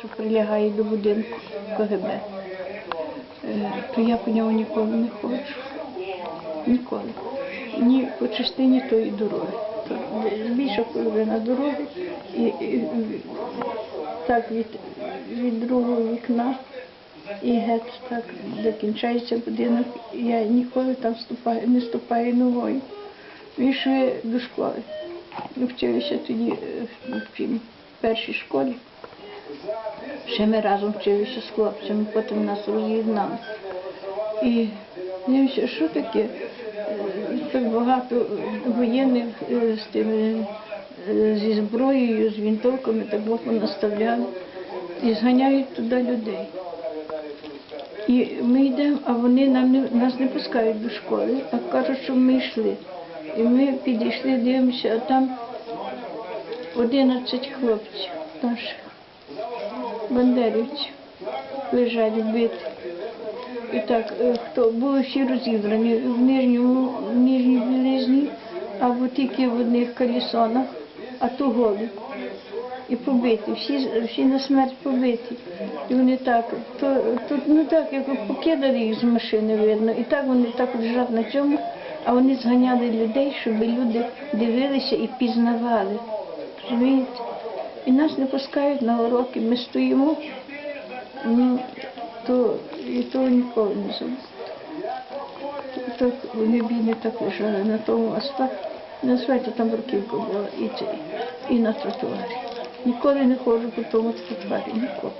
що прилягає до будинку КГБ. Е, То я по ньому ніколи не ходжу. Ніколи. Ні по частині тої дороги. Більша половина дороги і, і так від, від другого вікна і геть так, де кінчається будинок, я ніколи там ступаю, не ступаю ногою. Ми йшли до школи. Вчилися тоді е, в першій школі. Ще ми разом вчилися з хлопцями, потім нас роз'єднали. І дивимося, що таке? Так багато воєнних е, з тими е, зі зброєю, з вінтовками, так боку наставляли і зганяють туди людей. І ми йдемо, а вони нам не, нас не пускають до школи, а кажуть, що ми йшли. І ми підійшли, дивимося, а там 11 хлопців наших, бандерівців, лежать вбиті. І так, е, хто були всі розібрані в нижньому, в нижній білизні, або тільки в одних калісонах, а то голі. І побиті, всі, всі на смерть побиті. І вони так, то, то ну так, як покидали їх з машини видно, і так вони так лежать на цьому, а вони зганяли людей, щоб люди дивилися і пізнавали. Розумієте? І нас не пускають на уроки, ми стоїмо, ну, то, і того ніколи не забуду. Так вони бійні так лежали на тому асфальті. На асфальті там бруківка була і, і на тротуарі. Ніколи не ходжу по тому тротуарі, ніколи.